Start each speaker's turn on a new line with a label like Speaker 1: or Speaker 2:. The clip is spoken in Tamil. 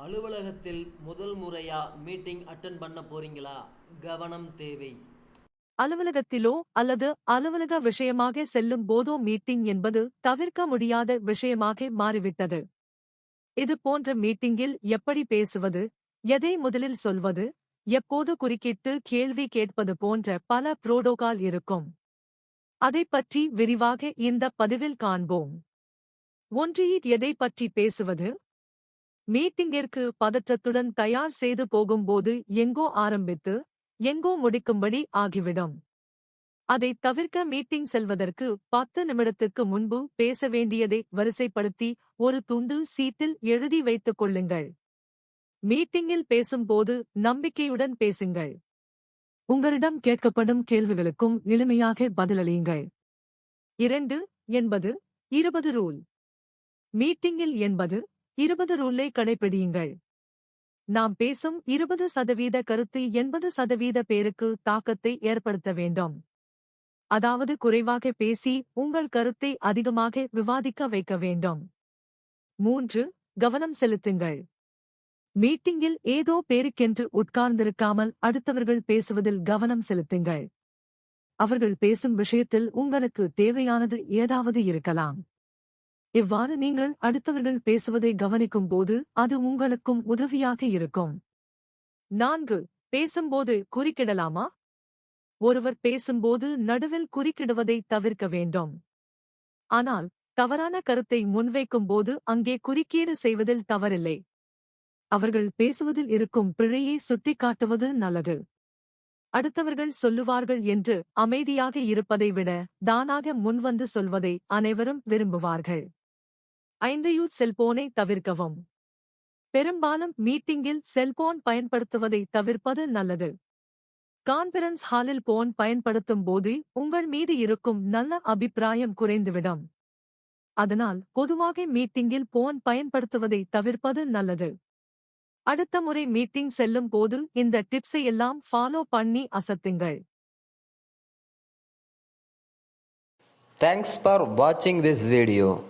Speaker 1: அலுவலகத்தில் முதல் முறையா மீட்டிங் அட்டன் பண்ண போறீங்களா? கவனம் தேவை.
Speaker 2: அலுவலகத்திலோ அல்லது அலுவலக விஷயமாக செல்லும் போதோ மீட்டிங் என்பது தவிர்க்க முடியாத விஷயமாக மாறிவிட்டது. இது போன்ற மீட்டிங்கில் எப்படி பேசுவது எதை முதலில் சொல்வது எப்போது குறுக்கிட்டு கேள்வி கேட்பது போன்ற பல புரோட்டோகால் இருக்கும். அதைப் பற்றி விரிவாக இந்த பதிவில் காண்போம். ஒன்றியீட் எதை பற்றி பேசுவது மீட்டிங்கிற்கு பதற்றத்துடன் தயார் செய்து போகும்போது எங்கோ ஆரம்பித்து எங்கோ முடிக்கும்படி ஆகிவிடும். அதைத் தவிர்க்க மீட்டிங் செல்வதற்கு பத்து நிமிடத்துக்கு முன்பு பேச வேண்டியதை வரிசைப்படுத்தி ஒரு துண்டு சீட்டில் எழுதி வைத்துக் கொள்ளுங்கள். மீட்டிங்கில் பேசும்போது நம்பிக்கையுடன் பேசுங்கள். உங்களிடம் கேட்கப்படும் கேள்விகளுக்கும் எளிமையாக பதிலளியுங்கள். இரண்டு என்பது இருபது ரூல். மீட்டிங்கில் என்பது இருபது ரூலை கடைபிடியுங்கள் நாம் பேசும் இருபது சதவீத கருத்து எண்பது சதவீத பேருக்கு தாக்கத்தை ஏற்படுத்த வேண்டும். அதாவது குறைவாக பேசி உங்கள் கருத்தை அதிகமாக விவாதிக்க வைக்க வேண்டும். மூன்று கவனம் செலுத்துங்கள். மீட்டிங்கில் ஏதோ பேருக்கென்று உட்கார்ந்திருக்காமல் அடுத்தவர்கள் பேசுவதில் கவனம் செலுத்துங்கள். அவர்கள் பேசும் விஷயத்தில் உங்களுக்கு தேவையானது ஏதாவது இருக்கலாம். இவ்வாறு நீங்கள் அடுத்தவர்கள் பேசுவதை கவனிக்கும் போது அது உங்களுக்கும் உதவியாக இருக்கும். நான்கு பேசும்போது குறிக்கிடலாமா? ஒருவர் பேசும்போது நடுவில் குறிக்கிடுவதை தவிர்க்க வேண்டும். ஆனால் தவறான கருத்தை முன்வைக்கும் போது அங்கே குறுக்கீடு செய்வதில் தவறில்லை. அவர்கள் பேசுவதில் இருக்கும் பிழையை சுட்டிக்காட்டுவது நல்லது. அடுத்தவர்கள் சொல்லுவார்கள் என்று அமைதியாக இருப்பதை விட தானாக முன்வந்து சொல்வதை அனைவரும் விரும்புவார்கள். ஐந்தையூத் செல்போனை தவிர்க்கவும். பெரும்பாலும் மீட்டிங்கில் செல்போன் பயன்படுத்துவதை தவிர்ப்பது நல்லது. கான்பரன்ஸ் ஹாலில் போன் பயன்படுத்தும் போது உங்கள் மீது இருக்கும் நல்ல அபிப்பிராயம் குறைந்துவிடும். அதனால் பொதுவாக மீட்டிங்கில் போன் பயன்படுத்துவதை தவிர்ப்பது நல்லது. அடுத்த முறை மீட்டிங் செல்லும் போது இந்த டிப்ஸை எல்லாம் ஃபாலோ பண்ணி அசத்துங்கள்.
Speaker 3: தேங்க்ஸ் ஃபார் வாட்சிங் this video